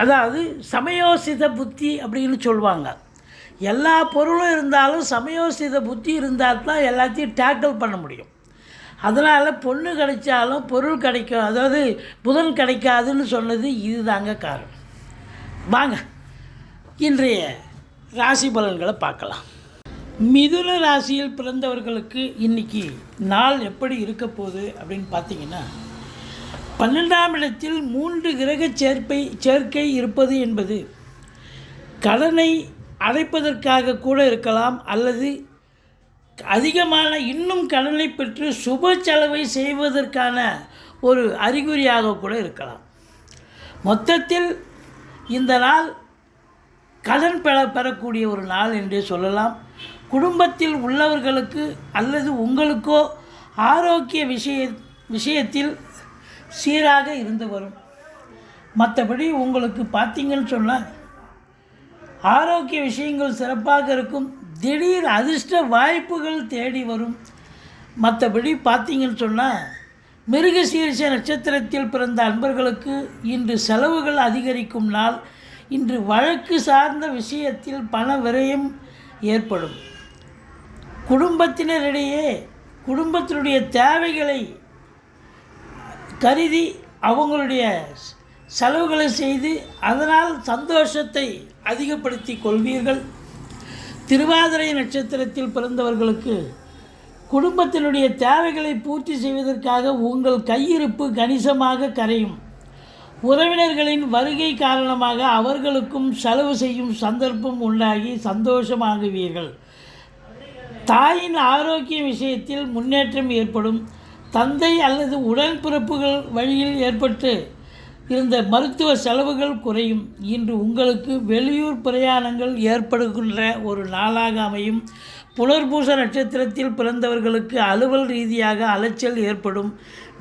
அதாவது சமயோசித புத்தி அப்படின்னு சொல்லுவாங்க. எல்லா பொருளும் இருந்தாலும் சமயோசித புத்தி இருந்தால் தான் எல்லாத்தையும் டேக்கிள் பண்ண முடியும். அதனால் பொண்ணு கிடைச்சாலும் பொருள் கிடைக்கும். அதாவது புதன் கிடைக்காதுன்னு சொன்னது இதுதாங்க காரணம். வாங்க இன்றைய ராசி பலன்களை பார்க்கலாம். மிதுன ராசியில் பிறந்தவர்களுக்கு இன்றைக்கி நாள் எப்படி இருக்க போகுது அப்படின்னு பார்த்தீங்கன்னா பன்னெண்டாம் இடத்தில் மூன்று கிரக சேர்ப்பை சேர்க்கை இருப்பது என்பது கடனை அடைப்பதற்காக கூட இருக்கலாம் அல்லது அதிகமான இன்னும் கடனை பெற்று சுப செலவை செய்வதற்கான ஒரு அறிகுறியாக கூட இருக்கலாம். மொத்தத்தில் இந்த நாள் கடன் பெற பெறக்கூடிய ஒரு நாள் என்றே சொல்லலாம். குடும்பத்தில் உள்ளவர்களுக்கு அல்லது உங்களுக்கோ ஆரோக்கிய விஷய விஷயத்தில் சீராக இருந்து வரும். மற்றபடி உங்களுக்கு பார்த்தீங்கன்னு சொன்னால் ஆரோக்கிய விஷயங்கள் சிறப்பாக இருக்கும். திடீர் அதிர்ஷ்ட வாய்ப்புகள் தேடி வரும். மற்றபடி பார்த்தீங்கன்னு சொன்னால் மிருகசீரிஷ நட்சத்திரத்தில் பிறந்த அன்பர்களுக்கு இன்று செலவுகள் அதிகரிக்கும் நாள். இன்று வழக்கு சார்ந்த விஷயத்தில் பண விரயம் ஏற்படும். குடும்பத்தினரிடையே குடும்பத்தினுடைய தேவைகளை கருதி அவங்களுடைய செலவுகளை செய்து அதனால் சந்தோஷத்தை அதிகப்படுத்தி கொள்வீர்கள். திருவாதிரை நட்சத்திரத்தில் பிறந்தவர்களுக்கு குடும்பத்தினுடைய தேவைகளை பூர்த்தி செய்வதற்காக உங்கள் கையிருப்பு கணிசமாக கரையும். உறவினர்களின் வருகை காரணமாக அவர்களுக்கும் செலவு செய்யும் சந்தர்ப்பம் உண்டாகி சந்தோஷமாகுவீர்கள். தாயின் ஆரோக்கிய விஷயத்தில் முன்னேற்றம் ஏற்படும். தந்தை அல்லது உடன்பிறப்புகள் வழியில் ஏற்பட்டு இருந்த மருத்துவ செலவுகள் குறையும். இன்று உங்களுக்கு வெளியூர் பிரயாணங்கள் ஏற்படுகின்ற ஒரு நாளாக அமையும். புனர்பூச நட்சத்திரத்தில் பிறந்தவர்களுக்கு அலுவல் ரீதியாக அலைச்சல் ஏற்படும்.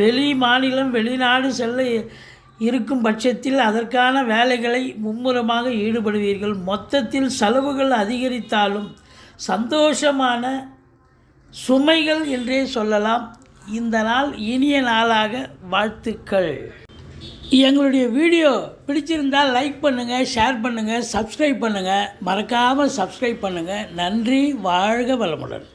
வெளி மாநிலம் வெளிநாடு செல்ல இருக்கும் பட்சத்தில் அதற்கான வேலைகளை மும்முரமாக ஈடுபடுவீர்கள். மொத்தத்தில் செலவுகள் அதிகரித்தாலும் சந்தோஷமான சுமைகள் என்றே சொல்லலாம். இந்த நாள் இனிய நாளாக வாழ்த்துக்கள். எங்களுடைய வீடியோ பிடிச்சிருந்தால் லைக் பண்ணுங்கள் ஷேர் பண்ணுங்கள் சப்ஸ்கிரைப் பண்ணுங்கள் மறக்காமல் சப்ஸ்கிரைப் பண்ணுங்கள் நன்றி வாழ்க வளமுடன்.